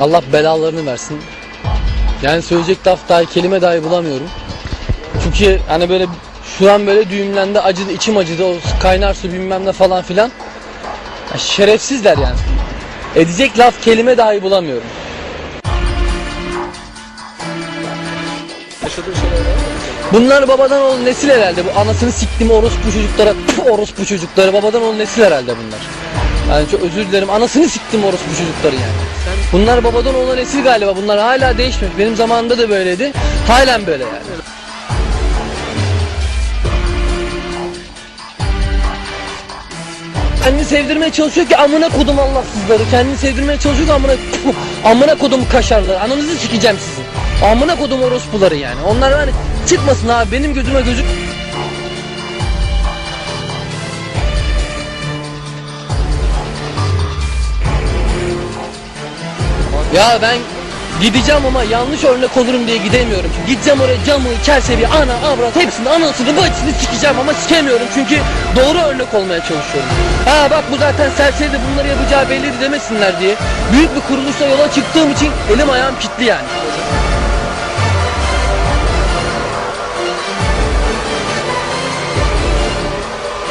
Allah belalarını versin. Yani söyleyecek laf dahi kelime dahi bulamıyorum. Çünkü hani böyle şu an böyle düğümlendi acıdı içim acıdı o kaynar su bilmem ne falan filan. Ya şerefsizler yani. Edecek laf kelime dahi bulamıyorum. Bunlar babadan oğul nesil herhalde. Bu anasını siktim orospu çocuklara. Puh, orospu çocukları babadan oğul nesil herhalde bunlar. Yani çok özür dilerim. Anasını siktim orospu çocukları yani. Bunlar babadan oğul nesil galiba. Bunlar hala değişmemiş. Benim zamanımda da böyleydi. Halen böyle yani. Kendini sevdirmeye çalışıyor ki amına kodum Allahsızları. Kendini sevdirmeye çalışıyor ki amına amına kodum kaşarları. Ananızı sikeceğim sizin. Amına kodum orospuları yani. Onlar hani çıkmasın abi benim gözüme gözük. Ya ben gideceğim ama yanlış örnek olurum diye gidemiyorum. Çünkü gideceğim oraya camı, çerçeveyi, ana, avrat hepsini anasını bacısını sikeceğim ama sikemiyorum çünkü doğru örnek olmaya çalışıyorum. Ha bak bu zaten serseri de bunları yapacağı belliydi demesinler diye. Büyük bir kuruluşla yola çıktığım için elim ayağım kilitli yani.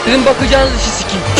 Dedim bakacağınız işi sikeyim.